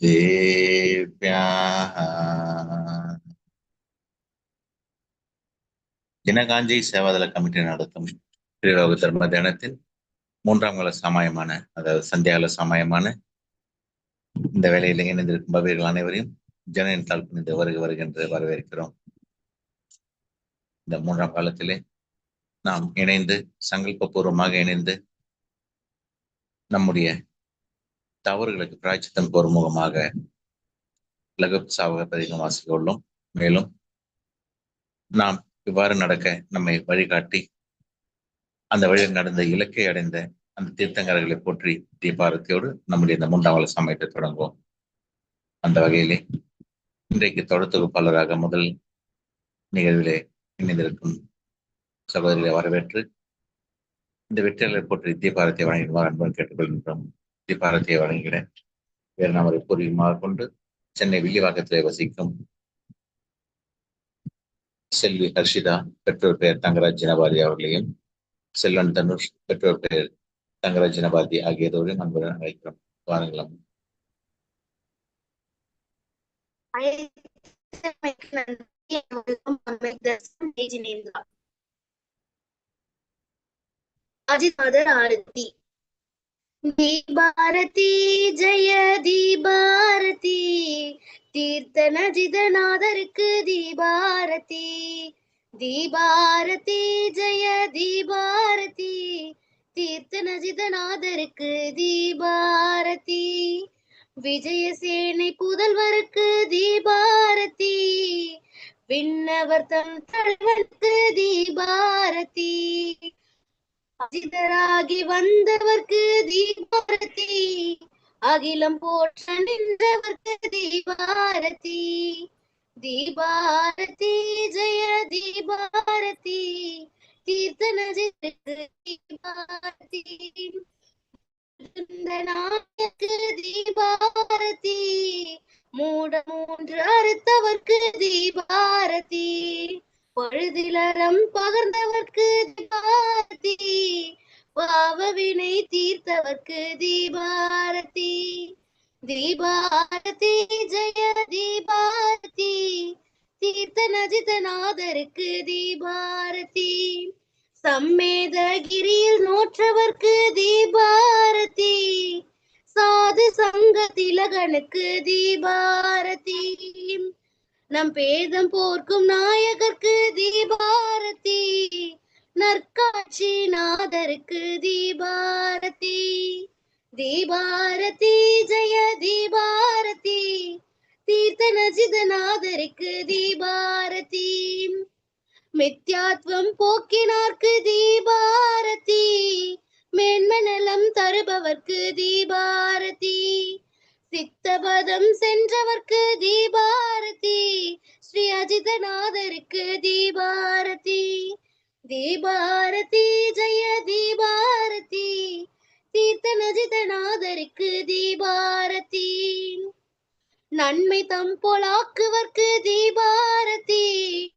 தேவ்யாः தினகாஞ்சி Seva Dal committee நடத்தும் ஸ்ரீலோக தர்ம தினத்தில் மூன்றாம் கால சமயமான அதாவது சந்தியால சமயமான இந்த வேலையில் இணைந்திருக்கும் பவியர்கள் அனைவரையும் ஜனனின் தாழ்ப்பு வருக வருகின்ற வரவேற்கிறோம். இந்த மூன்றாம் காலத்திலே நாம் இணைந்து சங்கல்பபூர்வமாக இணைந்து நம்முடைய தவறுகளுக்கு பிராய்ச்சித்தம் ஒருமுகமாக முகமாக லகு பதிகம் வாசிக்க உள்ளோம் மேலும் நாம் இவ்வாறு நடக்க நம்மை வழிகாட்டி அந்த வழியில் நடந்த இலக்கை அடைந்த அந்த தீர்த்தங்கரர்களை போற்றி தீபாரத்தியோடு நம்முடைய இந்த மூன்றாம் சமயத்தை தொடங்குவோம். அந்த வகையிலே இன்றைக்கு தொடர் தொகுப்பாளராக முதல் நிகழ்விலே இணைந்திருக்கும் சகோதரிகளை வரவேற்று இந்த வெற்றிகளை போற்றி தீபாரத்தை வழங்கிடுவார் அன்புடன் கேட்டுக்கொள்கின்றோம். தீபாரத்தை வழங்கிட வேறு நமது பூர்வீகமாக கொண்டு சென்னை வில்லிவாக்கத்திலே வசிக்கும் செல்வி ஹர்ஷிதா பெற்றோர் பெயர் தங்கராஜ் ஜனபாதி அவர்களையும் செல்வன் தனுஷ் பெற்றோர் பெயர் தங்கராஜ் ஜனபாதி ஆகியோரையும் அன்புடன் அழைக்கிறோம். வாருங்களும் அஜித்மதர் ஆரத்தி தீபாரதி ஜெய தீபாரதி தீர்த்தன ஜிதநாதருக்கு தீபாரதி தீபாரதி ஜெய தீபாரதி தீர்த்தன ஜிதநாதருக்கு தீபாரதி விஜயசேனை புதல்வருக்கு தீபாரதி விண்ணவர் தன் தலைவருக்கு தீபாரதி அஜிதராகி வந்தவர்க்கு தீபாரதி. அகிலம் போற்ற நின்றவர்க்கு தீபாரதி. தீபாரதி ஜெய தீபாரதி. தீர்த்தனஜிற்கு தீபாரதி. நாயக்கு தீபாரதி. மூட மூன்று அறுத்தவர்க்கு தீபாரதி. பழுதிலறம் பகர்ந்தவர்க்கு தீபாரதி. பாவவினை தீர்த்தவர்க்கு தீபாரதி. தீபாரதி ஜெய தீபாரதி. தீர்த்த நஜிதநாதருக்கு தீபாரதி. சம்மேதகிரியில் நோற்றவர்க்கு தீபாரதி. சாது சங்க திலகனுக்கு தீபாரதி. நம் பேதம் போர்க்கும் நாயகர்க்கு தீபாரதி. நற்காட்சி நாதருக்கு தீபாரதி. தீபாரதி ஜெய தீபாரதி. தீர்த்த நஜிதநாதருக்கு தீபாரதி. மித்யாத்வம் போக்கினார்க்கு தீபாரதி. மேன்மநலம் தருபவர்க்கு தீபாரதி. சித்தபதம் சென்றவர்க்கு தீபாரதி. ஸ்ரீ அஜிதநாதருக்கு தீபாரதி. தீபாரதி ஜெய தீபாரதி. தீர்த்த நஜிதநாதருக்கு தீபாரதி. நன்மை தம் போலாக்குவர்க்கு தீபாரதி.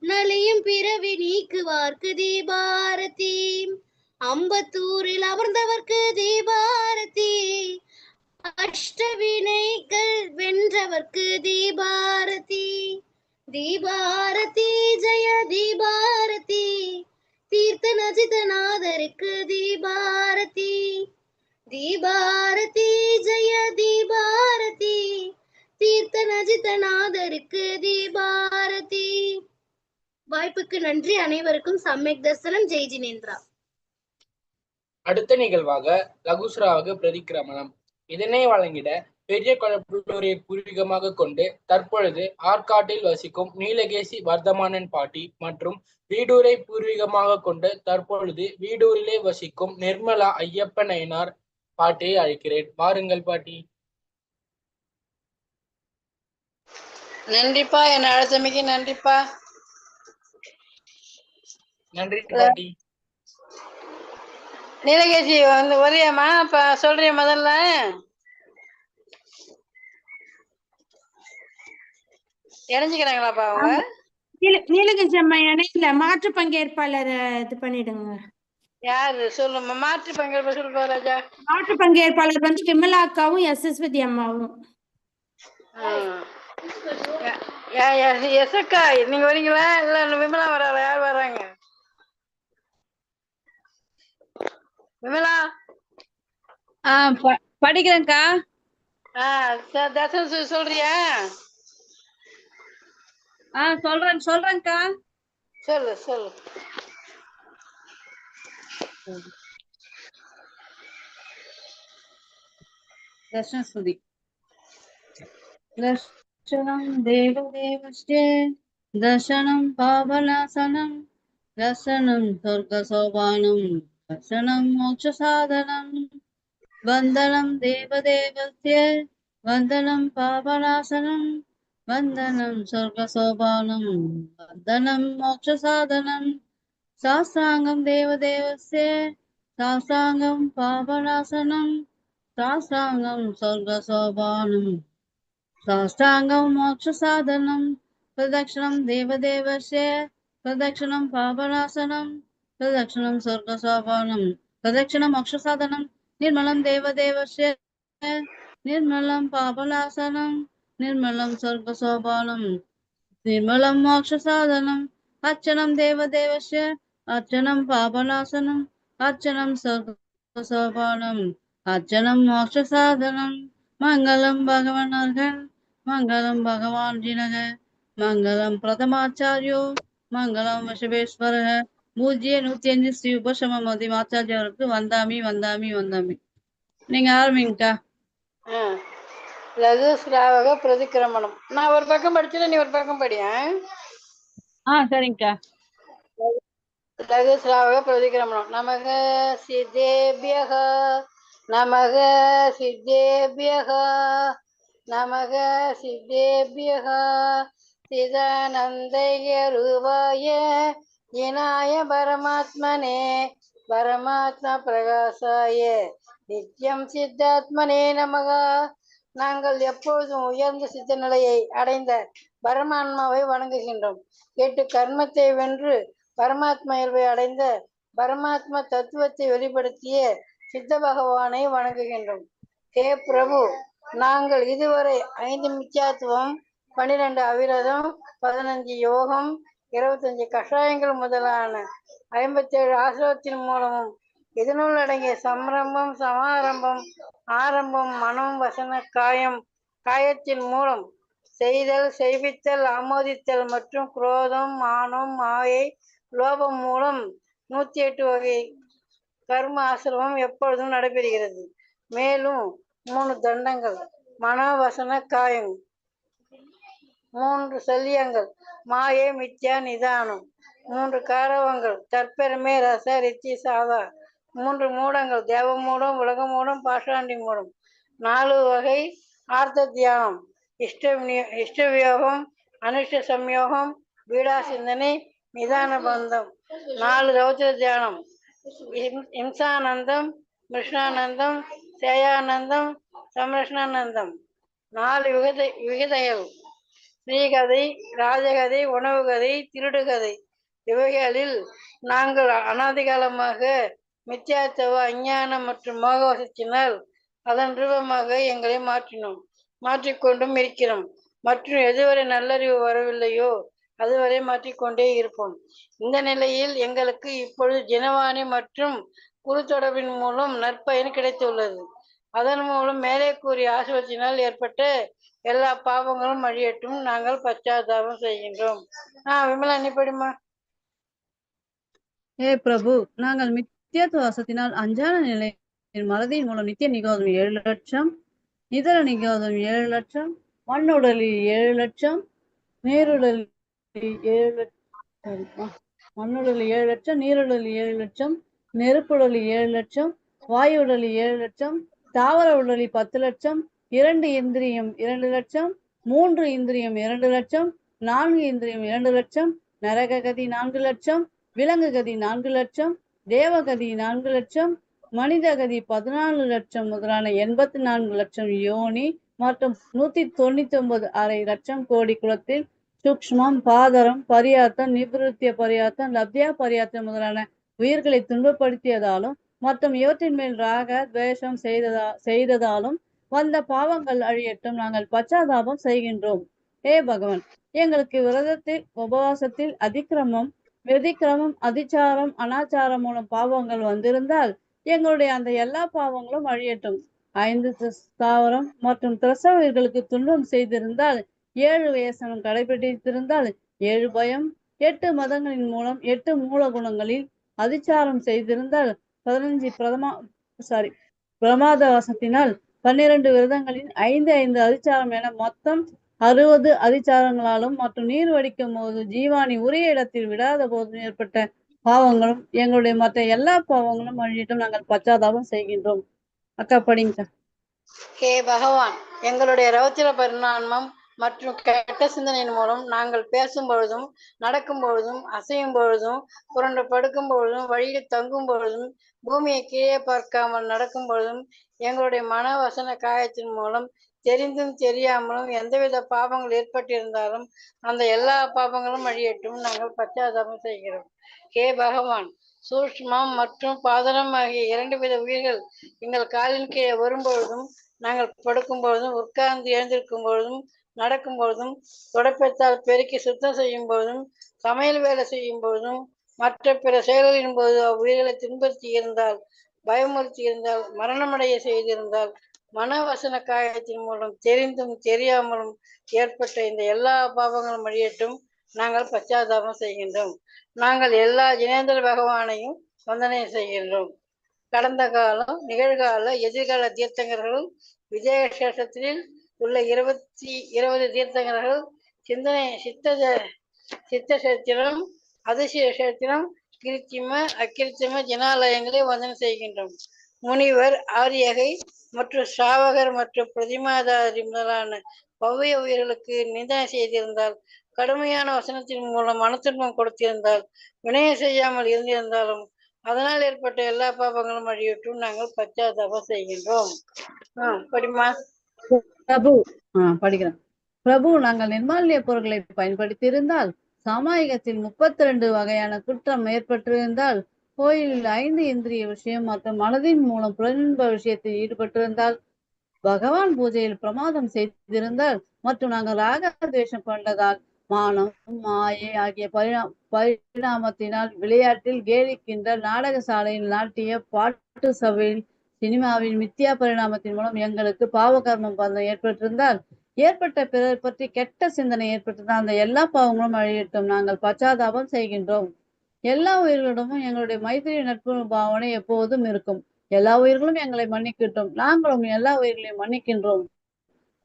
நலியும் பிறவி நீக்குவார்க்கு தீபாரதி. அம்பத்தூரில் அமர்ந்தவர்க்கு தீபாரதி. அஷ்டவினைகள் வென்றவர்க்கு தீபாரதி. தீபாரதி ஜெய தீபாரதி. தீர்த்த நஜிதநாதருக்கு தீபாரதி. தீபாரதி ஜெய தீபாரதி. தீர்த்த நஜிதநாதருக்கு தீபாரதி. வாய்ப்புக்கு நன்றி. அனைவருக்கும் சம்யக் தர்சனம். ஜெய் ஜினேந்திரா. அடுத்த நிகழ்வாக லகுஸ்ராவுக்கு பிரதிக்கிரமணம். இதனை வழங்கிட பெரிய குளப்புள்ளூரை பூர்வீகமாக கொண்டு தற்பொழுது ஆற்காட்டில் வசிக்கும் நீலகேசி வர்த்தமானன் பாட்டி மற்றும் வீடூரை பூர்வீகமாக கொண்டு தற்பொழுது வீடூரிலே வசிக்கும் நிர்மலா ஐயப்ப நயனார் பாட்டியை அழைக்கிறேன். வாருங்கள் பாட்டி. நன்றிப்பா. என்னை அழைத்தமைக்கு நன்றிப்பா. நன்றி பாட்டி. நீலகேசி வந்து வரியாம்மா இப்ப சொல்றிய முதல்ல. இணைஞ்சுக்கிறாங்களாப்பா அவங்க? நீல- நீலகிரி அம்மா இணையில மாற்று பங்கேற்பாளர் இது பண்ணிடுங்க. யாரு? சொல்லுமா மாற்று பங்கேற்பு சொல்லுப்பா ராஜா மாற்று பங்கேற்பாளர் வந்து விமலா அக்காவும் எஸ்எஸ்வதி அம்மாவும். யா- எசக்கா நீங்க வரீங்களா? இல்ல விமலா வராளா? யார் வராங்க? விமலா ஆ ப- படிக்கிறேன்க்கா ஆ ச- தர்ஷன் சொ- சொல்றியா ஆ சொல்றேன் சொல்றேன்க்கா சொல்லு சொல்லு दर्शनस्तुति दर्शनं देवदेवस्य दर्शनं पावनासनं दर्शनं स्वर्गसोपानं दर्शनं मोक्षसाधनं वन्दनं देवदेवस्य वन्दनं पावनासनं वन्दनं स्वर्गसोपानं वन्दनं मोक्षसाधनं साष्टाङ्गं देवदेवस्य साष्टाङ्गं पावनासनं साष्टाङ्गं स्वर्गसोपानं साष्टाङ्गं मोक्षसाधनं प्रदक्षिणं देवदेवस्य प्रदक्षिणं पापनाशनं ప్రదక్షిణం స్వర్గ సోపానం ప్రదక్షిణం అక్షసాధనం నిర్మలం దేవదేవస్య నిర్మలం పాపలాసనం నిర్మలం స్వర్గ సోపానం నిర్మలం మోక్ష సాధనం అర్చనం దేవదేవస్య అర్చనం పాపనాశనం అర్చనం స్వర్గ సోపానం అర్చనం మోక్ష సాధనం మంగళం భగవన్ అర్హన్ మంగళం భగవాన్ జినగ మంగళం ప్రథమాచార్యో మంగళం వృషభేశ్వర பூஜ்ய நூத்தி அஞ்சு ஸ்ரீ உபசமதி ஆச்சாரியாருக்கு வந்தாமி வந்தாமி வந்தாமி. நீங்க ஆரம்பிங்கக்கா. லகு ஸ்ராவக பிரதிக்கிரமணம். நான் ஒரு பக்கம் படிச்சுட்டு நீ ஒரு பக்கம் படியா ஆ? சரிங்கக்கா. லகு ஸ்ராவக பிரதிக்கிரமணம். நமக சித்தேபியக. நமக சித்தேபியக. நமக சித்தேபியக. சிதானந்தைய ரூபாய இனாய பரமாத்மனே பரமாத்மா பிரகாசாய நித்யம் சித்தாத்மனே நமகா. நாங்கள் எப்பொழுதும் உயர்ந்த சித்த நிலையை அடைந்த பரமாத்மாவை வணங்குகின்றோம். எட்டு கர்மத்தை வென்று பரமாத்மா இயல்பை அடைந்த பரமாத்மா தத்துவத்தை வெளிப்படுத்திய சித்த பகவானை வணங்குகின்றோம். ஹே பிரபு நாங்கள் இதுவரை ஐந்து மித்யாத்துவம் பன்னிரண்டு அவிரதம் பதினஞ்சு யோகம் இருபத்தஞ்சு கஷாயங்கள் முதலான ஐம்பத்தேழு ஆசிரவத்தின் மூலமும் இதனுள் அடங்கிய சம்ரம்பம் சமாரம்பம் ஆரம்பம் மனம் வசன காயம் காயத்தின் மூலம் செய்தல் செய்வித்தல் ஆமோதித்தல் மற்றும் குரோதம் மானம் மாயை லோபம் மூலம் நூத்தி எட்டு வகை கர்ம ஆசிரமம் எப்பொழுதும் நடைபெறுகிறது. மேலும் மூணு தண்டங்கள் மனோவசன காயம். மூன்று செல்லியங்கள் மாயை மித்யா நிதானம். மூன்று காரவங்கள் தற்பெருமை ரச ரிச்சி சாதா. மூன்று மூடங்கள் தேவ மூடம் உலக மூடம் பாஷாண்டி மூடம். நாலு வகை ஆர்த்த தியானம் இஷ்ட விநியோ- இஷ்ட வியோகம் அனுஷ்ட சம்யோகம் பீடா சிந்தனை நிதான பந்தம். நாலு ரௌத்திர தியானம். இம்- இம்சானந்தம் கிருஷ்ணானந்தம் சேயானந்தம் சம்ரஷ்ணானந்தம். நாலு விகத விகிதைகள். ஸ்ரீகதை ராஜகதை உணவுகதை திருடுகதை. இவைகளில் நாங்கள் அனாதிகாலமாக மித்யாத்தவ அஞ்ஞானம் மற்றும் மோகவசத்தினால் அதன் ரூபமாக எங்களை மாற்றினோம். மாற்றிக்கொண்டும் இருக்கிறோம். மற்றும் எதுவரை நல்லறிவு வரவில்லையோ அதுவரை மாற்றிக்கொண்டே இருப்போம். இந்த நிலையில் எங்களுக்கு இப்பொழுது ஜனவாணி மற்றும் குரு தொடர்பின் மூலம் நற்பயன் கிடைத்துள்ளது. அதன் மூலம் மேலே கூறிய ஆசுவத்தினால் ஏற்பட்ட எல்லா பாவங்களும் அழியட்டும் நாங்கள் பச்சாதாபம் செய்கின்றோம். ஆ விமலா நீ படிமா பிரபு நாங்கள் மித்தியத்துவாசத்தினால் அஞ்சான நிலையின் மறதியின் மூலம் நித்திய நிகோதம் ஏழு லட்சம் இதர நிகோதம் ஏழு லட்சம் மண்ணுடலில் ஏழு லட்சம் நீருடலில் ஏழு லட்சம் மண்ணுடலில் ஏழு லட்சம் நீருடலில் ஏழு லட்சம் நெருப்புடலில் ஏழு லட்சம் வாயுடலில் ஏழு லட்சம் தாவர உடலில் பத்து லட்சம் இரண்டு இந்திரியம் இரண்டு லட்சம் மூன்று இந்திரியம் இரண்டு லட்சம் நான்கு இந்திரியம் இரண்டு லட்சம் நரககதி நான்கு லட்சம் விலங்கு கதி நான்கு லட்சம் தேவகதி நான்கு லட்சம் மனிதகதி பதினாலு லட்சம் முதலான எண்பத்தி நான்கு லட்சம் யோனி மற்றும் நூத்தி தொண்ணூத்தி ஒன்பது அரை லட்சம் கோடி குலத்தில் சூக்ஷ்மம் பாதரம் பரியாத்தம் நிபுருத்திய பரியார்த்தம் லப்தியா பரியார்த்தம் முதலான உயிர்களை துன்பப்படுத்தியதாலும் மற்றும் இவற்றின் மேல் ராக துவேஷம் செய்ததா செய்ததாலும் வந்த பாவங்கள் அழியட்டும் நாங்கள் பச்சாதாபம் செய்கின்றோம். ஏ பகவான் எங்களுக்கு விரதத்தில் உபவாசத்தில் அதிக்கிரமம் வெதிக்கிரமம் அதிச்சாரம் அனாச்சாரம் மூலம் பாவங்கள் வந்திருந்தால் எங்களுடைய அந்த எல்லா பாவங்களும் அழியட்டும். ஐந்து தாவரம் ஸ்தாவரம் மற்றும் திரசவர்களுக்கு துன்பம் செய்திருந்தால் ஏழு வேசனம் கடைபிடித்திருந்தால் ஏழு பயம் எட்டு மதங்களின் மூலம் எட்டு மூல குணங்களில் அதிச்சாரம் செய்திருந்தால் பதினஞ்சு பிரதமா சாரி பிரமாத வசத்தினால் பன்னிரண்டு விரதங்களின் ஐந்து ஐந்து அதிச்சாரம் என மொத்தம் அறுபது அதிச்சாரங்களாலும் மற்றும் நீர் வடிக்கும் போது ஜீவானி உரிய இடத்தில் விடாத போது ஏற்பட்ட பாவங்களும் எங்களுடைய மற்ற எல்லா பாவங்களும் அழியட்டும். நாங்கள் பச்சாதாபம் செய்கின்றோம். அக்கா படிங்க. ஹே பகவான் எங்களுடைய ரௌத்திர பரிணாமம் மற்றும் கெட்ட சிந்தனையின் மூலம் நாங்கள் பேசும் பொழுதும் நடக்கும் பொழுதும் அசையும் பொழுதும் புரண்டு படுக்கும் பொழுதும் வழியில் தங்கும் பொழுதும் பூமியை கீழே பார்க்காமல் நடக்கும் பொழுதும் எங்களுடைய மன வசன காயத்தின் மூலம் தெரிந்தும் தெரியாமலும் எந்தவித பாவங்கள் ஏற்பட்டிருந்தாலும் அந்த எல்லா பாவங்களும் அழியட்டும். நாங்கள் பச்சாதாபம் செய்கிறோம். ஹே பகவான் சூஷ்மம் மற்றும் பாதனம் ஆகிய இரண்டு வித உயிர்கள் எங்கள் காலின் கீழே வரும்பொழுதும் நாங்கள் படுக்கும் பொழுதும் உட்கார்ந்து எழுந்திருக்கும் பொழுதும் நடக்கும் பொழுதும் தொடப்பத்தால் பெருக்கி சுத்தம் செய்யும் பொழுதும் சமையல் வேலை செய்யும் பொழுதும் மற்ற பிற செயல்களின் போது அவ்வுயிர்களை துன்புறுத்தி இருந்தால் பயமுறுத்தி இருந்தால் மரணமடைய செய்திருந்தால் மனவசன காயத்தின் மூலம் தெரிந்தும் தெரியாமலும் ஏற்பட்ட இந்த எல்லா பாவங்களும் அழியட்டும் நாங்கள் பச்சாதாபம் செய்கின்றோம். நாங்கள் எல்லா ஜினேந்திர பகவானையும் வந்தனை செய்கின்றோம். கடந்த காலம் நிகழ்கால எதிர்கால தீர்த்தங்கர்களும் விஜயசேஷத்தில் உள்ள இருபத்தி இருபது தீர்த்தங்கர்கள் சிந்தனை சித்த சித்த சேத்திரம் அதிசய சேத்திரம் கிருத்திம அக்கிருத்திம ஜனாலயங்களை வந்தனம் செய்கின்றோம். முனிவர் ஆரியகை மற்றும் சாவகர் மற்றும் பிரதிமாதாரி முதலான பவ்ய உயிர்களுக்கு நிந்தனை செய்திருந்தால் கடுமையான வசனத்தின் மூலம் மனத்துன்பம் கொடுத்திருந்தால் வினயம் செய்யாமல் இருந்திருந்தாலும் அதனால் ஏற்பட்ட எல்லா பாபங்களும் அழியட்டும் நாங்கள் பச்சாதாபம் செய்கின்றோம். ஆ படிமா பிரபு. ஆஹ் படிக்கிறேன். பிரபு நாங்கள் நிர்மால்ய பொருட்களை பயன்படுத்தியிருந்தால் சமாயகத்தில் முப்பத்தி ரெண்டு வகையான குற்றம் ஏற்பட்டிருந்தால் கோயிலில் ஐந்து இந்திரிய விஷயம் மற்றும் மனதின் மூலம் புலனின்ப விஷயத்தில் ஈடுபட்டிருந்தால் பகவான் பூஜையில் பிரமாதம் செய்திருந்தால் மற்றும் நாங்கள் ராக துவேஷம் கொண்டதால் மானம் மாயை ஆகிய பரிணா பரிணாமத்தினால் விளையாட்டில் கேலிக்கின்ற நாடக சாலையில் நாட்டிய பாட்டு சபையில் சினிமாவின் மித்தியா பரிணாமத்தின் மூலம் எங்களுக்கு பாவகர்மம் பந்தம் ஏற்பட்டிருந்தால் ஏற்பட்ட பிறர் பற்றி கெட்ட சிந்தனை ஏற்பட்டிருந்தால் அந்த எல்லா பாவங்களும் அழியட்டும். நாங்கள் பச்சாதாபம் செய்கின்றோம். எல்லா உயிர்களிடமும் எங்களுடைய மைத்திரி நட்பு பாவனை எப்போதும் இருக்கும். எல்லா உயிர்களும் எங்களை மன்னிக்கட்டும். நாங்களும் எல்லா உயிர்களையும் மன்னிக்கின்றோம்.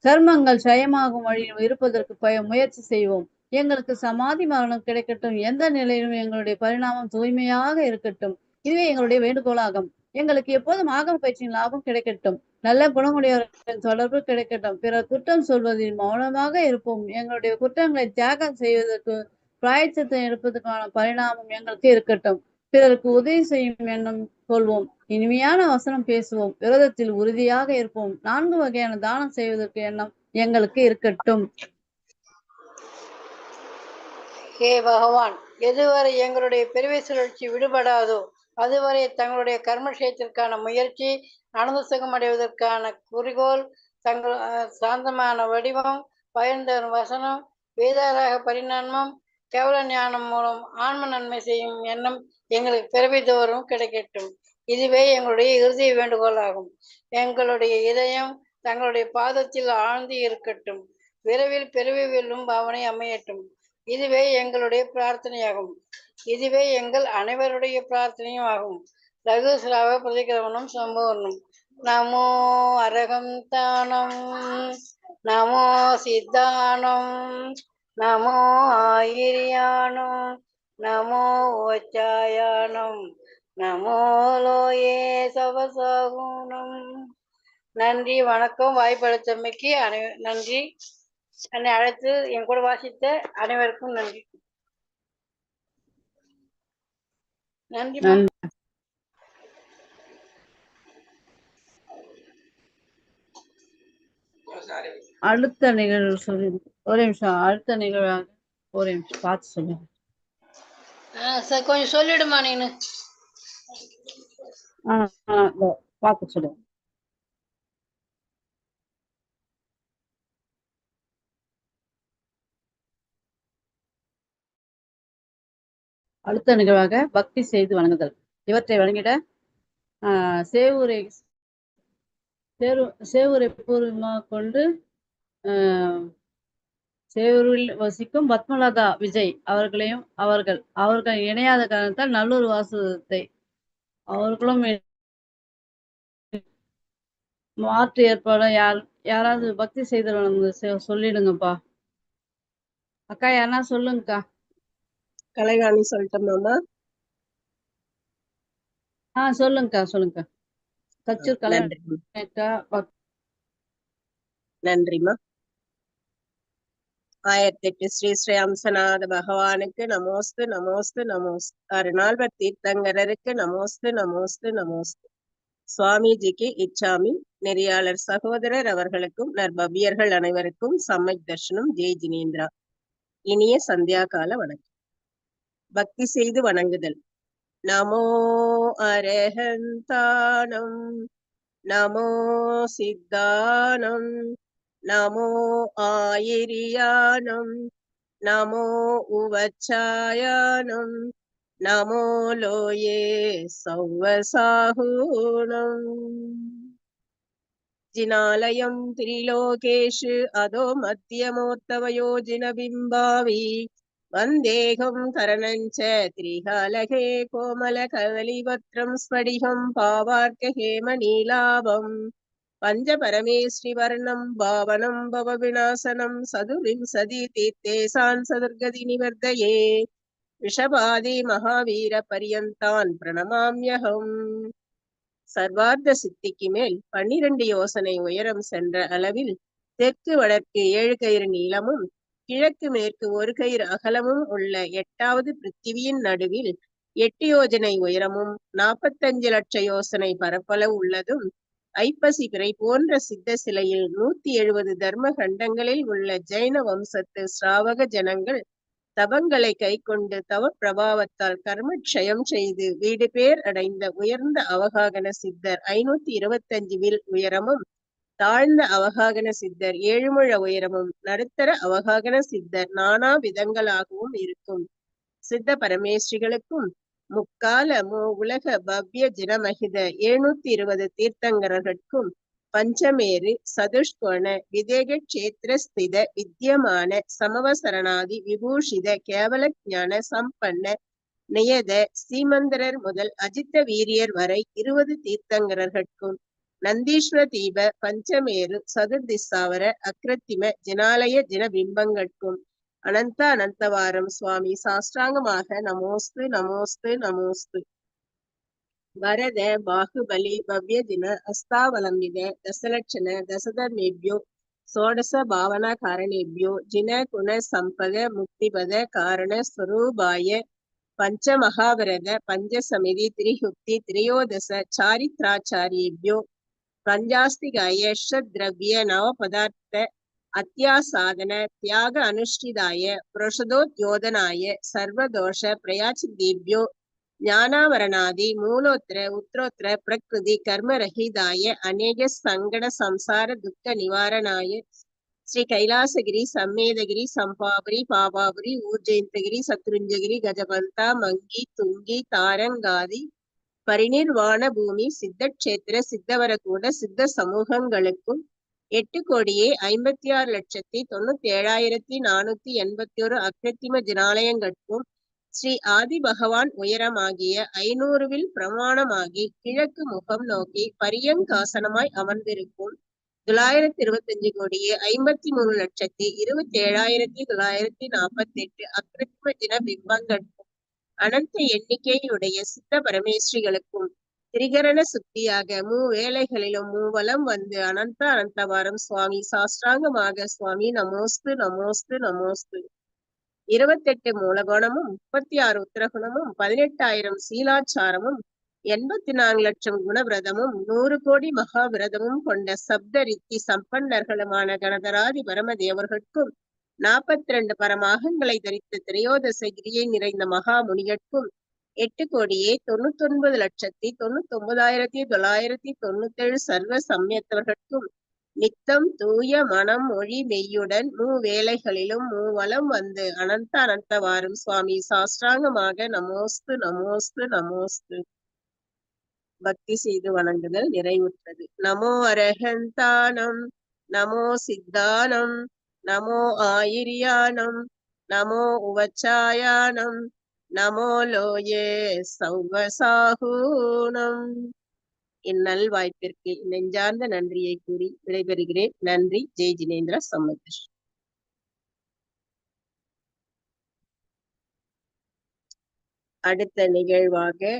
கர்மங்கள் சயமாகும் வழியில் இருப்பதற்கு பய முயற்சி செய்வோம். எங்களுக்கு சமாதி மரணம் கிடைக்கட்டும். எந்த நிலையிலும் எங்களுடைய பரிணாமம் தூய்மையாக இருக்கட்டும். இதுவே எங்களுடைய வேண்டுகோளாகும். எங்களுக்கு எப்போதும் ஆகம பயிற்சியின் லாபம் கிடைக்கட்டும். நல்ல குணமுடையவர்களின் தொடர்பு கிடைக்கட்டும். பிறர் குற்றம் சொல்வதில் மௌனமாக இருப்போம். எங்களுடைய குற்றங்களை தியாகம் செய்வதற்கு பிராயச்சத்தை எடுப்பதற்கான பரிணாமம் எங்களுக்கு இருக்கட்டும். பிறருக்கு உதவி செய்யும் எண்ணம் கொள்வோம். இனிமையான வசனம் பேசுவோம். விரதத்தில் உறுதியாக இருப்போம். நான்கு வகையான தானம் செய்வதற்கு எண்ணம் எங்களுக்கு இருக்கட்டும். ஹே பகவான் எதுவரை எங்களுடைய பிறவி சுழற்சி விடுபடாதோ அதுவரை தங்களுடைய கர்மஷயத்திற்கான முயற்சி அனந்த சுகம் அடைவதற்கான குறிக்கோள் தங்கள் சாந்தமான வடிவம் பயன்தரும் வசனம் வேதாராக பரிணாமம் கேவல ஞானம் மூலம் ஆன்ம நன்மை செய்யும் எண்ணம் எங்களுக்கு பிறவி தோறும் கிடைக்கட்டும். இதுவே எங்களுடைய இறுதி வேண்டுகோளாகும். எங்களுடைய இதயம் தங்களுடைய பாதத்தில் ஆழ்ந்து இருக்கட்டும். விரைவில் பிறவி வெல்லும் பாவனை அமையட்டும். இதுவே எங்களுடைய பிரார்த்தனையாகும். இதுவே எங்கள் அனைவருடைய பிரார்த்தனையும் ஆகும். லகு சிராவ பிரதிகிரமணம் சம்பூர்ணம் நமோ அரகம் தானம். நமோ சித்தானம். நமோ ஆயிரியானம். நமோ ஓச்சாயானம் நமோ லோயே சவசாகுணம். நன்றி வணக்கம். வாய்ப்பளித்தமைக்கு அனை நன்றி. என்னை அழைத்து என் கூட வாசித்த அனைவருக்கும் நன்றி. நன்றி. அடுத்த நிகழ்வு சொல்லி. ஒரு நிமிஷம் அடுத்த நிகழ்வாக ஒரு நிமிஷம் பார்த்து சொல்லுங்க சார் கொஞ்சம் சொல்லிடுமா நீனு? பார்த்து சொல்லுங்க அடுத்த நிகழ்வாக பக்தி செய்து வணங்குதல். இவற்றை வழங்கிட ஆஹ் சேவூரை சேரு சேவூரை பூர்வமாக கொண்டு ஆஹ் சேவூரில் வசிக்கும் பத்மலதா விஜய் அவர்களையும் அவர்கள் அவர்கள் இணையாத காரணத்தால் நல்லூர் வாசத்தை அவர்களும் மாற்று ஏற்பாடு யார் யாராவது பக்தி செய்து சொல்லிடுங்கப்பா. அக்கா யாருன்னா சொல்லுங்கக்கா. கலைவாணி சொல்லட்டோம்னா ஆ சொல்லுங்கக்கா சொல்லுங்கக்கா. கச்சூர் கலை நன்றி அக்கா பக்- நன்றிம்மா ஆயிரத்தி எட்டு ஸ்ரீ ஸ்ரீ அம்சநாத பகவானுக்கு நமோஸ்து நமோஸ்து நமோஸ்து. அருணால்வர் தீர்த்தங்கரருக்கு நமோஸ்து நமோஸ்து நமோஸ்து. சுவாமிஜிக்கு இச்சாமி நெறியாளர் சகோதரர் அவர்களுக்கும் நற்பவ்யர்கள் அனைவருக்கும் சம்மக் தர்ஷனம். ஜெய் ஜினேந்திரா. இனிய சந்தியா கால வணக்கம். ഭക്തി ചെയ്ത് വണങ്ങുതൽ. നമോ அரஹந்தானம் നമോ സിദ്ധാനം നമോ ആയിരിയാനം നമോ ഉവച്ചായാനം നമോ ലോയേ സൗവസാഹൂണം ജിനാലയം ത്രിലോകേഷ് അതോ മധ്യമോത്തവയോജിന ബിംബാവി वन्देऽहं करणं च त्रिहालहे कोमलकदलीवक्त्रं स्फटिकं पावार्कहेमनीलाभम् पञ्चपरमेश्रिवर्णं भावनं भवविनाशनं सदुरिं सदी तीर्थेशान् सदुर्गति निवर्तये वृषभादि महावीरपर्यन्तान् प्रणमाम्यहम् சர்வார்த்த சித்திக்கு மேல் பன்னிரண்டு யோசனை உயரம் சென்ற அளவில் தெற்கு வடக்கு ஏழு கயிறு நீளமும் கிழக்கு மேற்கு ஒரு கயிறு அகலமும் உள்ள எட்டாவது பிருத்திவியின் நடுவில் எட்டு யோஜனை உயரமும் நாற்பத்தஞ்சு லட்ச யோசனை பரப்பளவு உள்ளதும் ஐப்பசி பிறை போன்ற சித்த சிலையில் நூத்தி எழுபது தர்ம கண்டங்களில் உள்ள ஜைன வம்சத்து ஸ்ராவக ஜனங்கள் தபங்களை கைக்கொண்டு தவ பிரபாவத்தால் கர்மக்ஷயம் செய்து வீடு பேர் அடைந்த உயர்ந்த அவகாகன சித்தர் ஐநூத்தி இருபத்தஞ்சு வில் உயரமும் தாழ்ந்த அவகாகன சித்தர் ஏழுமுழ உயரமும் நடுத்தர அவகாகன சித்தர் நானா விதங்களாகவும் இருக்கும். சித்த பரமேஸ்ரிகளுக்கும் முக்கால மூ உலக பவ்ய ஜனமகித எழுநூத்தி இருபது தீர்த்தங்கரர்களுக்கும் பஞ்சமேரு சதுஷ்கோண விதேக கஷேத்திரஸ்தித ஸ்தித வித்யமான சமவசரணாதி விபூஷித கேவல ஞான சம்பன்ன நியத சீமந்தரர் முதல் அஜித்த வீரியர் வரை இருபது தீர்த்தங்கரர்களுக்கும் நந்தீஸ்வர தீப பஞ்சமேரு சதுர்திசாவர அக்ரத்திம ஜனாலய ஜன பிம்பங்கட்கும் அனந்த அனந்தவாரம் சுவாமி சாஷ்டாங்கமாக நமோஸ்து நமோஸ்து நமோஸ்து ವರದ ಬಾಹುಬಲಿ ಭವ್ಯ ದಿನ ಅಸ್ತಾವಲಂಬಿತ ದಶಲಕ್ಷಣ ದಶಧರ್ಮೇಭ್ಯೋ ಷೋಡಶ ಭಾವನಾ ಕಾರಣೇಭ್ಯೋ ಜಿನ ಗುಣ ಸಂಪದ ಮುಕ್ತಿಪದ ಕಾರಣ ಸ್ವರೂಪಾಯ ಪಂಚಮಹಾವರದ ಪಂಚಸಮಿತಿ ತ್ರಿಹುಕ್ತಿ సంజాస్తి గాయేష ద్రవ్య నవ పదార్థ అత్యాసాధన త్యాగ అనుష్ఠిదాయ పురుషదోద్యోధనాయ సర్వదోష ప్రయాచిదీభ్యో జ్ఞానావరణాది మూలోత్ర ఉత్తరోత్తర ప్రకృతి కర్మరహితాయ అనేక సంగడ సంసార దుఃఖ నివారణాయ శ్రీ కైలాసగిరి సమ్మేదగిరి సంపాపురి పాపాపురి ఊర్జయంతగిరి శత్రుంజగిరి గజబంత మంగి తుంగి తారంగాది பரிநிர்வாண பூமி சித்த க்ஷேத்திர சித்தவரகூட சித்த சமூகங்களுக்கும் எட்டு கோடியே ஐம்பத்தி ஆறு லட்சத்தி தொண்ணூத்தி ஏழாயிரத்தி நானூத்தி எண்பத்தி ஒரு அக்ரத்திம ஜினாலயங்களுக்கும் ஸ்ரீ ஆதி பகவான் உயரமாகிய ஐநூறுவில் பிரமாணமாகி கிழக்கு முகம் நோக்கி பரியங்காசனமாய் அமர்ந்திருக்கும் தொள்ளாயிரத்தி இருபத்தி அஞ்சு கோடியே ஐம்பத்தி மூணு லட்சத்தி இருபத்தி ஏழாயிரத்தி தொள்ளாயிரத்தி நாற்பத்தி எட்டு அக்ரத்திம தின பிம்பங்கள் அனந்த எண்ணிக்கையுடைய சித்த பரமேஸ்வரிகளுக்கும் திரிகரண சுத்தியாக மூ வேளைகளிலும் மூவலம் வந்து அனந்த அனந்தவாரம் சுவாமி சாஸ்திராங்கமாக சுவாமி நமோஸ்து நமோஸ்து நமோஸ்து. இருபத்தெட்டு மூலகுணமும் முப்பத்தி ஆறு உத்தரகுணமும் பதினெட்டாயிரம் சீலாச்சாரமும் எண்பத்தி நான்கு லட்சம் குணவிரதமும் நூறு கோடி மகாவிரதமும் கொண்ட சப்த ரித்தி சம்பன்னர்களுமான கணதராதி பரமதேவர்களுக்கும் நாற்பத்தி ரெண்டு பரமாகங்களை தரித்த திரையோதச கிரியை நிறைந்த மகா முனியட்கும் எட்டு கோடியே தொண்ணூத்தி ஒன்பது லட்சத்தி தொண்ணூத்தி ஒன்பதாயிரத்தி தொள்ளாயிரத்தி தொண்ணூத்தேழு சர்வ சமயத்தவர்களுக்கும் நித்தம் தூய மனம் மொழி மெய்யுடன் மூ வேளைகளிலும் மூவலம் வந்து அனந்த அனந்த வாரும் சுவாமி சாஷ்டாங்கமாக நமோஸ்து நமோஸ்து நமோஸ்து. பக்தி செய்து வணங்குதல் நிறைவுற்றது. நமோ அரகந்தானம் நமோ சித்தானம் நமோ ஆயிரியானம் நமோ உவச்சாயானம் நமோ லோயே சௌவசாகூனம் இந்நல் வாய்ப்பிற்கு நெஞ்சார்ந்த நன்றியை கூறி விடைபெறுகிறேன். நன்றி. ஜெய் ஜினேந்திர சம்மத் அடுத்த நிகழ்வாக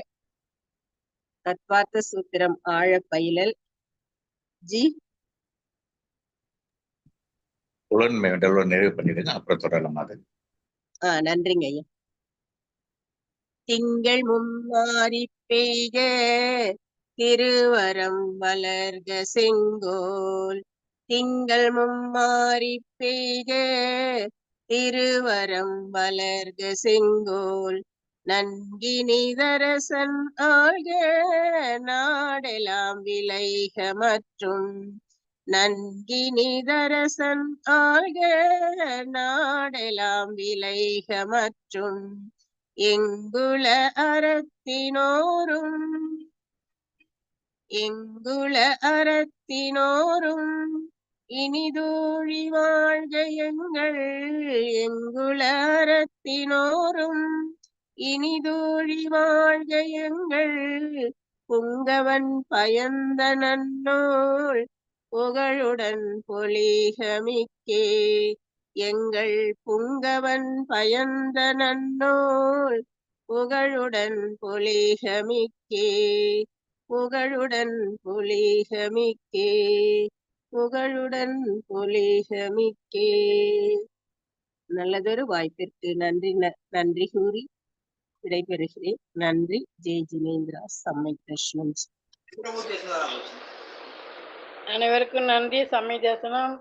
தத்வார்த்த சூத்திரம் ஆழ பயிலல் ஜி உடன்மை நிறைவு பண்ணிடுங்க. அப்புறம் தொடரலாம் அது. ஆஹ் நன்றிங்க ஐயா. திங்கள் மும்மாரி பெய்க திருவரம் வளர்க செங்கோல். திங்கள் மும்மாறி பெய்க திருவரம் வளர்க செங்கோல். நன்கினிதரசன் ஆழ்க நாடெலாம் விளைக மற்றும் நன்கினிதரசன் ஆக நாடெலாம் விலைக மற்றும் எங்குள அறத்தினோரும். எங்குள அறத்தினோரும் இனிதூழி வாழ்க எங்கள் எங்குள அறத்தினோரும். இனிதூழி வாழ்க எங்கள் புங்கவன் பயந்த நன்னோள் புகழுடன் பொலிகமிக்கே. எங்கள் புங்கவன் பயந்த நன்னோல் புகழுடன் பொலிகமிக்கே. புகழுடன் பொலிகமிக்கே. புகழுடன் பொலிகமிக்கே. நல்லதொரு வாய்ப்பிற்கு நன்றி ந- நன்றி கூறி விடைபெறுகிறேன். நன்றி. ஜெய் ஜினேந்திரா. சம்மை கிருஷ்ணன் அனைவருக்கும் நன்றி. சமய தரிசனம்